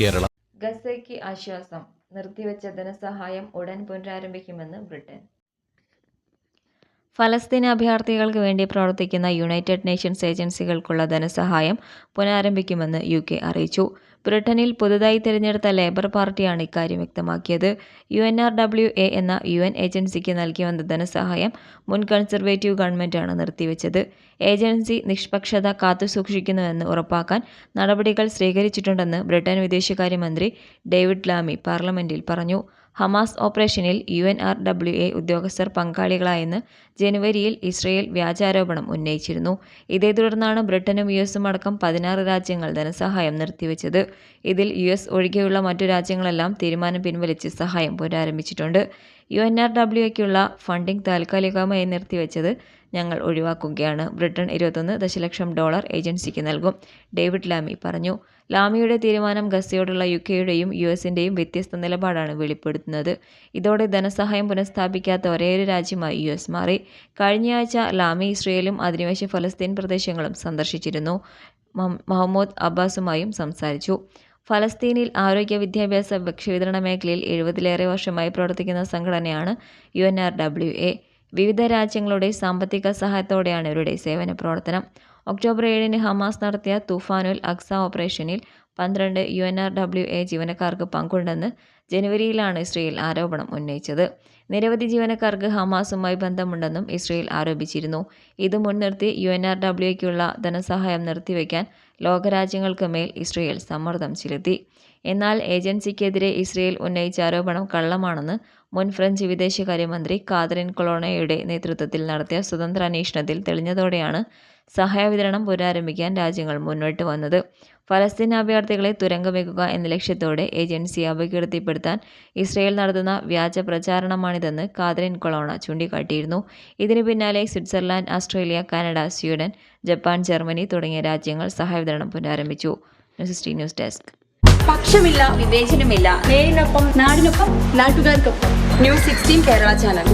കേരള. ഗസയ്ക്ക് ആശ്വാസം. നിർത്തിവെച്ച ധനസഹായം ഉടൻ പുനരാരംഭിക്കുമെന്ന് ബ്രിട്ടൻ. ഫലസ്തീൻ അഭയാർത്ഥികൾക്ക് വേണ്ടി പ്രവർത്തിക്കുന്ന യുണൈറ്റഡ് നേഷൻസ് ഏജൻസികൾക്കുള്ള ധനസഹായം പുനരാരംഭിക്കുമെന്ന് യു കെ അറിയിച്ചു. ബ്രിട്ടനിൽ പുതുതായി തിരഞ്ഞെടുത്ത ലേബർ പാർട്ടിയാണ് ഇക്കാര്യം വ്യക്തമാക്കിയത്. U N R W A എന്ന യു എൻ ഏജൻസിക്ക് നൽകി വന്ന ധനസഹായം മുൻ കൺസർവേറ്റീവ് ഗവൺമെന്റാണ് നിർത്തിവെച്ചത്. ഏജൻസി നിഷ്പക്ഷത കാത്തുസൂക്ഷിക്കുന്നുവെന്ന് ഉറപ്പാക്കാൻ നടപടികൾ സ്വീകരിച്ചിട്ടുണ്ടെന്ന് ബ്രിട്ടൻ വിദേശകാര്യമന്ത്രി ഡേവിഡ് ലാമി പാർലമെന്റിൽ പറഞ്ഞു. Hamas ഓപ്പറേഷനിൽ U N R W A ഉദ്യോഗസ്ഥർ പങ്കാളികളായെന്ന് ജനുവരിയിൽ ഇസ്രയേൽ വ്യാജാരോപണം ഉന്നയിച്ചിരുന്നു. ഇതേ തുടർന്നാണ് ബ്രിട്ടനും യു എസും അടക്കം പതിനാറ് രാജ്യങ്ങൾ ധനസഹായം നിർത്തിവെച്ചത്. ഇതിൽ യു എസ് ഒഴികെയുള്ള മറ്റു രാജ്യങ്ങളെല്ലാം തീരുമാനം പിൻവലിച്ച് സഹായം പുനരാരംഭിച്ചിട്ടുണ്ട്. യു എൻ ആർ ഡബ്ല്യു എക്കുള്ള ഫണ്ടിംഗ് താൽക്കാലികമായി നിർത്തിവെച്ചത് ഞങ്ങൾ ഒഴിവാക്കുകയാണ്. ബ്രിട്ടൻ ഇരുപത്തൊന്ന് ദശലക്ഷം ഡോളർ ഏജൻസിക്ക് നൽകും. ഡേവിഡ് ലാമി പറഞ്ഞു ലാമിയുടെ തീരുമാനം ഗസയോടുള്ള യു കെയുടെയും യു എസിന്റെയും വ്യത്യസ്ത നിലപാടാണ് വെളിപ്പെടുത്തുന്നത്. ഇതോടെ ധനസഹായം പുനഃസ്ഥാപിക്കാത്ത ഒരേയൊരു രാജ്യമായി യു എസ് മാറി. കഴിഞ്ഞയാഴ്ച ലാമി ഇസ്രയേലും അധിനിവേശ ഫലസ്തീൻ പ്രദേശങ്ങളും സന്ദർശിച്ചിരുന്നു. മഹമ്മൂദ് അബ്ബാസുമായും സംസാരിച്ചു. ഫലസ്തീനിൽ ആരോഗ്യ വിദ്യാഭ്യാസ ഭക്ഷ്യവിതരണ മേഖലയിൽ എഴുപതിലേറെ വർഷമായി പ്രവർത്തിക്കുന്ന സംഘടനയാണ് U N R W A. വിവിധ രാജ്യങ്ങളുടെ സാമ്പത്തിക സഹായത്തോടെയാണ് ഇവരുടെ സേവന പ്രവർത്തനം. ഒക്ടോബർ ഏഴിന് ഹമാസ് നടത്തിയ തുഫാനുൽ അക്സ ഓപ്പറേഷനിൽ പന്ത്രണ്ട് U N R W A ജീവനക്കാർക്ക് പങ്കുണ്ടെന്ന് ജനുവരിയിലാണ് ഇസ്രയേൽ ആരോപണം ഉന്നയിച്ചത്. നിരവധി ജീവനക്കാർക്ക് ഹമാസുമായി ബന്ധമുണ്ടെന്നും ഇസ്രയേൽ ആരോപിച്ചിരുന്നു. ഇത് മുൻനിർത്തി യു എൻ ആർ ഡബ്ല്യുയ്ക്കുള്ള ധനസഹായം നിർത്തിവെക്കാൻ ലോകരാജ്യങ്ങൾക്ക് മേൽ ഇസ്രയേൽ സമ്മർദ്ദം ചെലുത്തി. എന്നാൽ ഏജൻസിക്കെതിരെ ഇസ്രയേൽ ഉന്നയിച്ച ആരോപണം കള്ളമാണെന്ന് മുൻ ഫ്രഞ്ച് വിദേശകാര്യമന്ത്രി കാതറിൻ കൊളോണയുടെ നേതൃത്വത്തിൽ നടത്തിയ സ്വതന്ത്ര അന്വേഷണത്തിൽ തെളിഞ്ഞതോടെയാണ് സഹായ വിതരണം പുനരാരംഭിക്കാൻ രാജ്യങ്ങൾ മുന്നോട്ട് വന്നത്. ഫലസ്തീൻ അഭയാർത്ഥികളെ തുരങ്കമേക്കുക എന്ന ലക്ഷ്യത്തോടെ ഏജൻസി അപകീർത്തിപ്പെടുത്താൻ ഇസ്രയേൽ നടത്തുന്ന വ്യാജ പ്രചാരണമാണിതെന്ന് കാതറിൻ കൊളോണ ചൂണ്ടിക്കാട്ടിയിരുന്നു. ഇതിനു പിന്നാലെ Switzerland Australia Canada Sweden Japan Germany തുടങ്ങിയ രാജ്യങ്ങൾ സഹായ വിതരണം പുനരാരംഭിച്ചു. News news desk. പക്ഷമില്ല വിവേചനമില്ല. നേരിനൊപ്പം നാടിനൊപ്പം നാട്ടുകാർക്കൊപ്പം. News sixteen Kerala channel.